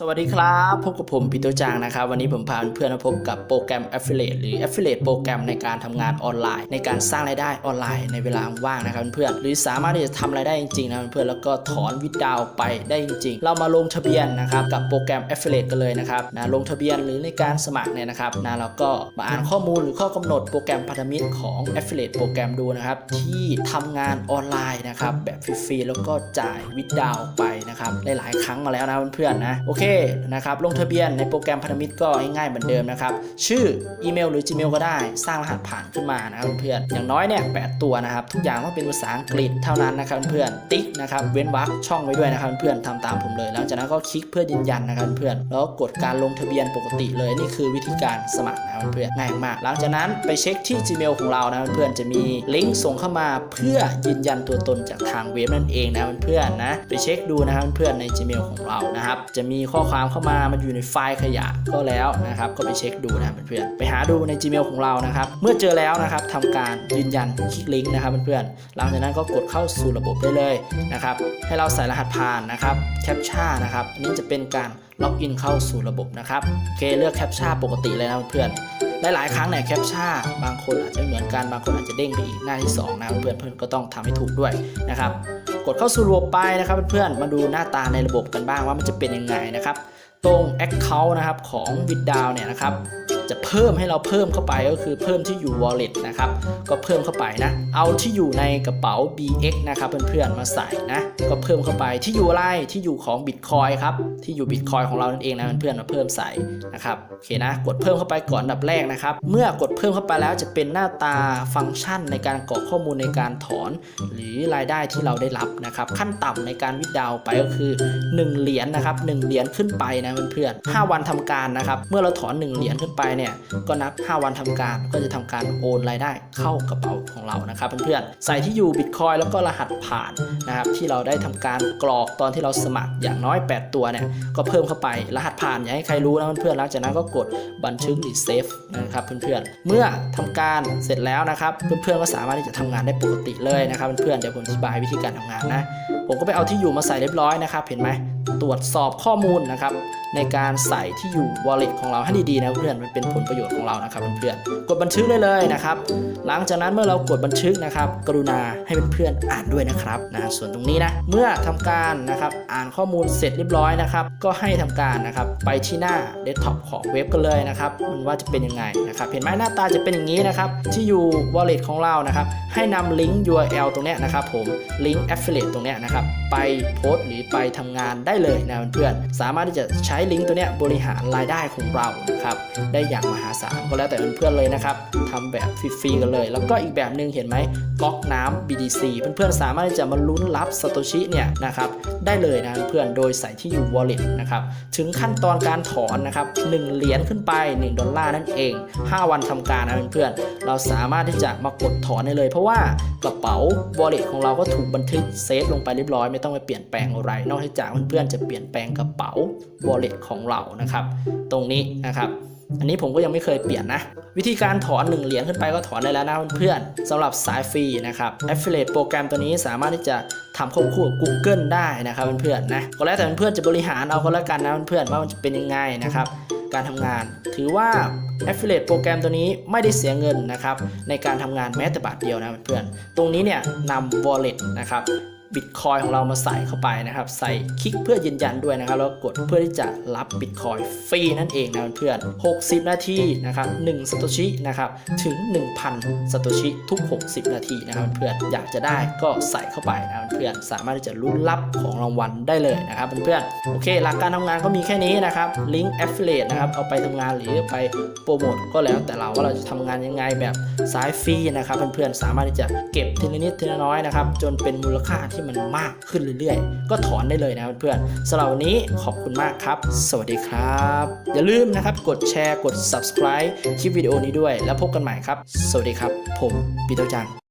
สวัสดีครับ พบกับผมปีโตจางนะครับ วันนี้ผมพาเพื่อนมาพบกับโปรแกรม Affiliate หรือ Affiliate โปรแกรมในการทำงานออนไลน์ ในการสร้างรายได้ออนไลน์ในเวลาว่างนะครับเพื่อนหรือสามารถที่จะทำรายได้จริงๆนะเพื่อนแล้วก็ถอนวิดดาวไปได้จริง ๆ เรามาลงทะเบียนนะครับกับโปรแกรม Affiliate กันเลยนะครับนะลงทะเบียนหรือในการสมัครเนี่ยนะครับนะเราก็มาอ่านข้อมูลหรือข้อกำหนดโปรแกรมพันธมิตรของ Affiliate โปรแกรมดูนะครับที่ทำงานออนไลน์นะครับแบบฟรีๆแล้วก็จ่ายวิดดาวไปนะครับหลายๆครั้งมาแล้วนะเพื่อนๆนะโอเคนะครับลงทะเบียนในโปรแกรมพันธมิตรก็ง่ายๆเหมือนเดิมนะครับ ชื่ออีเมลหรือ Gmail ก็ได้ สร้างรหัสผ่านขึ้นมานะครับเพื่อนอย่างน้อยเนี่ยแตัวนะครับทุกอย่างต้องเป็นภาษาอังกฤษเท่านั้นนะครับเพื่อนติ๊กนะครับเว้นวรรคช่องไว้ด้วยนะครับเพื่อนๆทำตามผมเลยหลังจากนั้นก็คลิกเพื่อยืนยันนะครับเพื่อนแล้วกดการลงทะเบียนปกติเลยนี่คือวิธีการสมัครนะครับเพื่อนง่ายมาก หลังจากนั้นไปเช็คที่ Gmail ของเรานะเพื่อนจะมีลิงก์ส่งเข้ามาเพื่อยืนยันตัวตนจากทางเว็บนั่นเองนะเพื่อนนะไปเช็คดูนะครับเพื่อนใน Gmail ของเรานะครับจะมีข้อความเข้ามามันอยู่ในไฟล์ขยะก็แล้วนะครับ ก็ไปเช็คดูนะเพื่อนๆไปหาดูใน Gmail ของเรานะครับ เมื่อเจอแล้วนะครับทำการยืนยันคลิกลิงก์นะครับเพื่อนๆหลังจากนั้นก็กดเข้าสู่ระบบได้เลยนะครับให้เราใส่รหัสผ่านนะครับแคปชั่นนะครับอันนี้จะเป็นการล็อกอินเข้าสู่ระบบนะครับโอเคเลือกแคปชั่นปกติเลยนะเพื่อนๆหลายๆครั้งเนี่ยแคปชั่นบางคนอาจจะเหมือนกันบางคนอาจจะเด้งไปอีกหน้าที่2นะเพื่อนเพื่อนก็ต้องทำให้ถูกด้วยนะครับ กดเข้าสู่ระบบไปนะครับเพื่อนๆมาดูหน้าตาในระบบกันบ้างว่ามันจะเป็นยังไงนะครับ ตรง Account นะครับของ w i d d o w เนี่ยนะครับ จะเพิ่มให้เราเพิ่มเข้าไปก็คือเพิ่มที่อยู่ wallet นะครับ ก็เพิ่มเข้าไปนะ เอาที่อยู่ในกระเป๋า BX นะครับเพื่อนๆมาใส่นะ ก็เพิ่มเข้าไปที่อยู่อะไรที่อยู่ของ Bitcoin ครับที่อยู่ Bitcoin ของเรานั่นเองนะเพื่อนๆมาเพิ่มใส่นะครับโอเคนะ กดเพิ่มเข้าไปก่อนอันดับแรกนะครับ เมื่อกดเพิ่มเข้าไปแล้วจะเป็นหน้าตาฟังก์ชันในการกรอกข้อมูลในการถอน หรือรายได้ที่เราได้รับนะครับ ขั้นต่ำในการวิดดาวไปก็คือ 1 เหรียญนะครับ1เหรียญขึ้นไปนะเพื่อนๆ5วันทำการนะครับ เมื่อเราถอน 1 เหรียญขึ้นไปเนี่ยก็นับ 5 วันทำการก็จะทำการโอนรายได้เข้ากระเป๋าของเรานะครับเพื่อนๆใส่ที่อยู่บิตคอยแล้วก็รหัสผ่านนะครับที่เราได้ทำการกรอกตอนที่เราสมัครอย่างน้อย 8 ตัวเนี่ยก็เพิ่มเข้าไปรหัสผ่านอย่าให้ใครรู้นะเพื่อนๆหลังจากนั้นก็กดบันทึกหรือเซฟนะครับเพื่อนๆเมื่อทำการเสร็จแล้วนะครับเพื่อนๆก็สามารถที่จะทำงานได้ปกติเลยนะครับเพื่อนๆเดี๋ยวผมอธิบายวิธีการทำงานนะผมก็ไปเอาที่อยู่มาใส่เรียบร้อยนะครับ เห็นไหมตรวจสอบข้อมูลนะครับ ในการใส่ที่อยู่ wallet ของเราให้ดีๆนะเพื่อนมันเป็นผลประโยชน์ของเรานะครับเพื่อนกดบันทึกได้เลยนะครับ หลังจากนั้นเมื่อเรากดบันทึกนะครับ กรุณาให้เพื่อนๆอ่านด้วยนะครับนะส่วนตรงนี้นะเมื่อทำการนะครับอ่านข้อมูลเสร็จเรียบร้อยนะครับ ก็ให้ทำการนะครับไปที่หน้าเดสก์ท็อปของเว็บกันเลยนะครับมันว่าจะเป็นยังไงนะครับเห็นไหมหน้าตาจะเป็นอย่างนี้นะครับที่อยู่ wallet ของเรานะครับ ให้นำลิงก์ URL ตรงนี้นะครับผมลิงก์ affiliate ตรงนี้ยนะครับไปโพสต์หรือไปทำงานได้เลยนะเพื่อนๆสามารถที่จะใช้ลิงก์ตัวเนี้ยบริหารรายได้ของเรานะครับได้อย่างมหาศาลก็แล้วแต่เพื่อนๆเลยนะครับทำแบบฟรีๆกันเลย แล้วก็อีกแบบหนึ่งเห็นไหมก๊อกน้ำ BDC เพื่อนๆสามารถที่จะมาลุ้นรับสโตชิเนี่ยนะครับได้เลยนะเพื่อนโดยใส่ที่อยู่ wallet นะครับถึงขั้นตอนการถอนนะครับ1เหรียญขึ้นไป 1 ดอลลาร์นั่นเอง 5 วันทำการนะเพื่อนๆเราสามารถที่จะมากดถอนได้เลย เพราะว่ากระเป๋า wallet ของเราก็ถูกบันทึกเซฟลงไปเยบร้อยไม่ต้องไปเปลี่ยนแปลงอะไร นอกจากเพื่อนๆจะเปลี่ยนแปลงกระเป๋า wallet ของเรานะครับ ตรงนี้นะครับอันนี้ผมก็ยังไม่เคยเปลี่ยนนะ วิธีการถอน 1 เหรียญขึ้นไปก็ถอนได้แล้วนะเพื่อนๆสำหรับสายฟรีนะครับ Affiliate โปรแกรมตัวนี้สามารถที่จะทำควบคู่กับ Google ได้นะครับเพื่อนๆนะก็แล้วแต่เพื่อนๆจะบริหารเอาก็แล้วกันนะเพื่อนๆว่ามันจะเป็นยังไงนะครับการทำงาน ถือว่า Affiliate โปรแกรมตัวนี้ไม่ได้เสียเงินนะครับในการทำงานแม้แต่บาทเดียวนะเพื่อนๆตรงนี้เนี่ยนำ wallet นะครับ บิตคอยของเรามาใส่เข้าไปนะครับ ใส่คลิกเพื่อยืนยันด้วยนะครับ แล้วกดเพื่อที่จะรับบิตคอยฟรีนั่นเองนะเพื่อน60 นาทีนะครับ1สตชินะครับถึง 1,000สตชิทุก 60 นาทีนะครับเพื่อนอยากจะได้ก็ใส่เข้าไปนะเพื่อนสามารถที่จะลุ้นรับของรางวัลได้เลยนะครับเพื่อนโอเค หลักการทำงานก็มีแค่นี้นะครับลิงก์ Affiliate นะครับเอาไปทำงานหรือไปโปรโมทก็แล้วแต่เราว่าเราจะทำงานยังไงแบบสายฟรีนะครับเพื่อนๆสามารถที่จะเก็บทีละนิดทีละน้อยนะครับจนเป็นมูลค่าที่มันมากขึ้นเรื่อยๆ ก็ถอนได้เลยนะเพื่อนๆสำหรับวันนี้ขอบคุณมากครับ สวัสดีครับ อย่าลืมนะครับกดแชร์กด subscribe คลิปวิดีโอนี้ด้วย แล้วพบกันใหม่ครับ สวัสดีครับ ผมปีเตอร์จัง